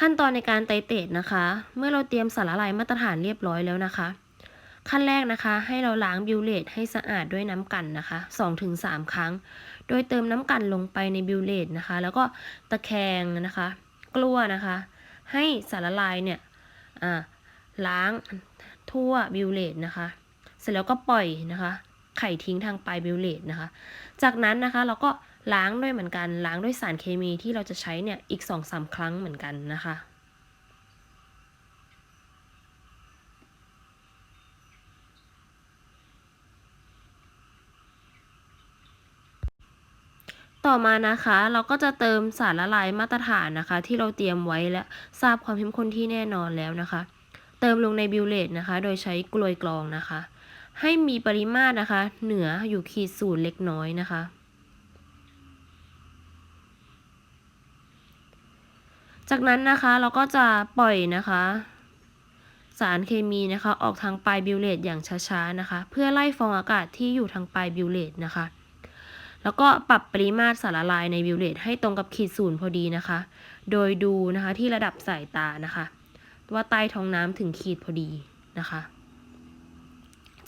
ขั้นตอนในการไตเตดนะคะ เมื่อเราเตรียมสารละลายมาตรฐานเรียบร้อยแล้วนะคะ ขั้นแรกนะคะให้เราล้างบิวเลตให้สะอาดด้วยน้ำกันนะคะ 2-3 ครั้ง โดยเติมน้ำกันลงไปในบิวเลตนะคะ แล้วก็ตะแคงนะคะ กลัวนะคะ ให้สารละลายเนี่ยล้างทั่วบิวเลตนะคะ เสร็จแล้วก็ปล่อยนะคะ ไข่ทิ้งทางปลายบิวเลตนะคะ จากนั้นนะคะเราก็ ล้างด้วยเหมือนกันล้างด้วยสารเคมีที่เราจะใช้เนี่ยอีก2อสาครั้งเหมือนกันนะคะ ต่อมานะคะเราก็จะเติมสารละลายมาตรฐานนะคะ ที่เราเตรียมไว้และทราบความเข้มข้นที่แน่นอนแล้วนะคะ เติมลงในบิวเลตนะคะ โดยใช้กลวยกรองนะคะ ให้มีปริมาตรนะคะ เหนืออยู่ขีดศูนย์เล็กน้อยนะคะ จากนั้นนะคะเราก็จะปล่อยนะคะ สารเคมีนะคะ ออกทางปลายบิวเลตอย่างช้าๆนะคะ เพื่อไล่ฟองอากาศที่อยู่ทางปลายบิวเลตนะคะ แล้วก็ปรับปริมาตรสารละลายในบิวเลตให้ตรงกับขีดศูนย์พอดีนะคะ โดยดูนะคะที่ระดับสายตานะคะว่าใต้ท้องน้ำถึงขีดพอดีนะคะ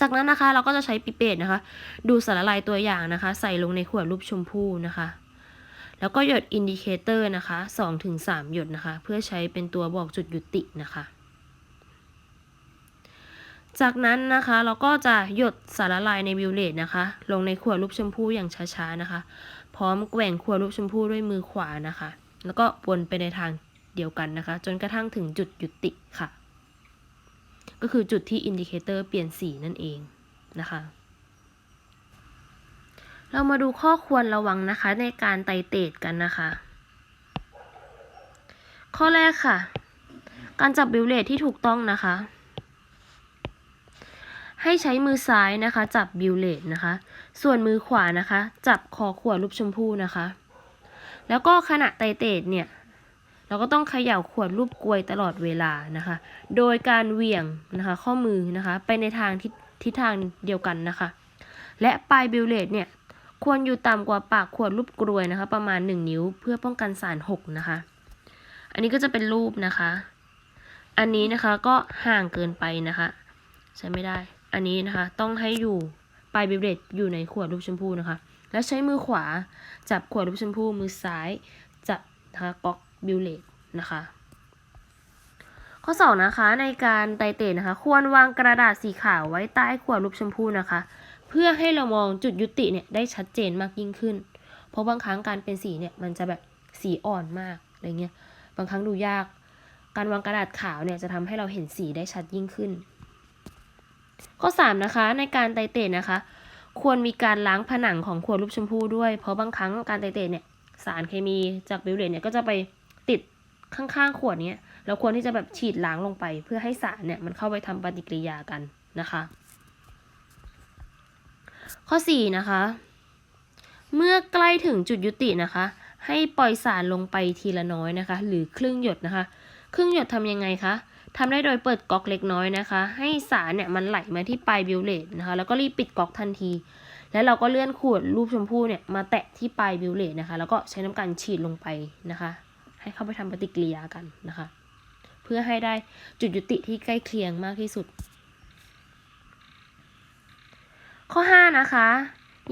จากนั้นนะคะเราก็จะใช้ปิเปตนะคะ ดูสารละลายตัวอย่างนะคะ ใส่ลงในขวดรูปชมพู่นะคะ แล้วก็หยดอินดิเคเตอร์นะคะ2-3 หยดนะคะ เพื่อใช้เป็นตัวบอกจุดยุตินะคะ จากนั้นนะคะเราก็จะหยดสารละลายในบิวเลตนะคะ ลงในขวดรูปชมพู่อย่างช้าๆนะคะ พร้อมแกว่งขวดรูปชมพู่ด้วยมือขวานะคะ แล้วก็วนไปในทางเดียวกันนะคะ จนกระทั่งถึงจุดยุติค่ะ ก็คือจุดที่อินดิเคเตอร์เปลี่ยนสีนั่นเองนะคะ เรามาดูข้อควรระวังนะคะ ในการไตเตดกันนะคะ ข้อแรกค่ะ การจับบิวเลตที่ถูกต้องนะคะ ให้ใช้มือซ้ายนะคะ จับบิวเลตนะคะ ส่วนมือขวานะคะ จับคอขวดรูปชมพู่นะคะ แล้วก็ขณะไตเตดเนี่ยเราก็ต้องเขย่าขวดรูปกลวยตลอดเวลานะคะ โดยการเหวี่ยงนะคะ ข้อมือนะคะ ไปในทางทิศทิศทางเดียวกันนะคะ และปลายบิวเลตเนี่ย ควรอยู่ต่ำกว่าปากขวดรูปกลวยนะคะ ประมาณ 1 นิ้วเพื่อป้องกันสารหกนะคะ อันนี้ก็จะเป็นรูปนะคะ อันนี้นะคะก็ห่างเกินไปนะคะ ใช้ไม่ได้ อันนี้นะคะต้องให้อยู่ปลายบิวเลตอยู่ในขวดรูปชมพูนะคะ แล้วใช้มือขวาจับขวดรูปชมพูมือซ้ายจับนะคะก๊อกบิวเลตนะคะข้อสองนะคะในการไตเตะนะคะ ควรวางกระดาษสีขาวไว้ใต้ขวดรูปชมพูนะคะ พื่อให้เรามองจุดยุติเนี่ยได้ชัดเจนมากยิ่งขึ้น เพราะบางครั้งการเป็นสีเนี่ยมันจะแบบสีอ่อนมากอะไรเงี้ย บางครั้งดูยาก การวางกระดาษขาวเนี่ยจะทำให้เราเห็นสีได้ชัดยิ่งขึ้น ข้อ 3 นะคะ ในการไตเตะนะคะ ควรมีการล้างผนังของขวดรูปชมพูด้วย เพราะบางครั้งการไตเตะเนี่ยสารเคมีจากบิวเลตเนี่ยก็จะไปติดข้างๆขวดเนี้ยเราควรที่จะแบบฉีดล้างลงไป เพื่อให้สารเนี่ยมันเข้าไปทำปฏิกิริยากันนะคะ ข้อ 4 นะคะ เมื่อใกล้ถึงจุดยุตินะคะ ให้ปล่อยสารลงไปทีละน้อยนะคะ หรือครึ่งหยดนะคะ ครึ่งหยดทำยังไงคะทำได้โดยเปิดก๊อกเล็กน้อยนะคะ ให้สารเนี่ยมันไหลมาที่ปลายบิวเลตนะคะ แล้วก็รีบปิดก๊อกทันที แล้วเราก็เลื่อนขวดรูปชมพู่เนี่ยมาแตะที่ปลายบิวเลตนะคะ แล้วก็ใช้น้ำกันฉีดลงไปนะคะ ให้เข้าไปทำปฏิกิริยากันนะคะ เพื่อให้ได้จุดยุติที่ใกล้เคียงมากที่สุด ข้อ 5 นะคะ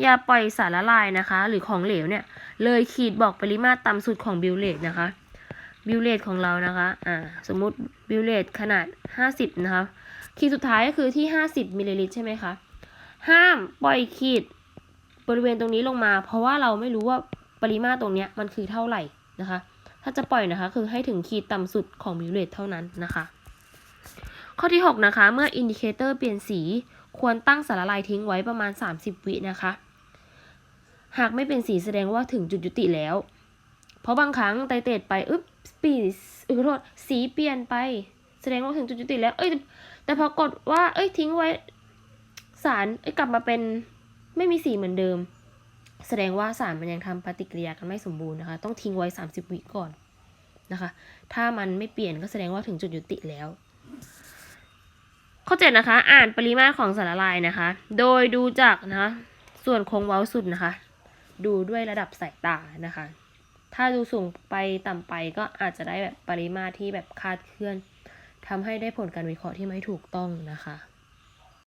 อย่าปล่อยสารละลายนะคะ หรือของเหลวเนี่ย เลยขีดบอกปริมาตรต่ำสุดของบิวเลตนะคะบิวเลตของเรานะคะอ่าสมมุติบิวเลตขนาด 50 นะคะ ขีดสุดท้ายก็คือที่ 50มิลลิลิตรใช่ไหมคะ ห้ามปล่อยขีดบริเวณตรงนี้ลงมา เพราะว่าเราไม่รู้ว่าปริมาตรตรงเนี้ยมันคือเท่าไหร่นะคะ ถ้าจะปล่อยนะคะ คือให้ถึงขีดต่ำสุดของบิวเลตเท่านั้นนะคะ ข้อที่ 6 นะคะ เมื่ออินดิเคเตอร์เปลี่ยนสี ควรตั้งสารละลายทิ้งไว้ประมาณ 30 วินะคะ หากไม่เป็นสีแสดงว่าถึงจุดยุติแล้ว เพราะบางครั้งไตเตดไปอึ๊บปีออขอโทษสีเปลี่ยนไป แสดงว่าถึงจุดยุติแล้ว เอ้ย แต่พอกดว่า เอ้ย ทิ้งไว้สารเอ้ยกลับมาเป็นไม่มีสีเหมือนเดิม แสดงว่าสารมันยังทำปฏิกิริยากันไม่สมบูรณ์นะคะ ต้องทิ้งไว้ 30 วิก่อนนะคะ ถ้ามันไม่เปลี่ยนก็แสดงว่าถึงจุดยุติแล้ว ข้อ7นะคะ อ่านปริมาตรของสารละลายนะคะ โดยดูจากนะคะส่วนโค้งเว้าสุดนะคะ ดูด้วยระดับสายตานะคะ ถ้าดูสูงไปต่ำไปก็อาจจะได้แบบปริมาตรที่แบบคาดเคลื่อนทำให้ได้ผลการวิเคราะห์ที่ไม่ถูกต้องนะคะ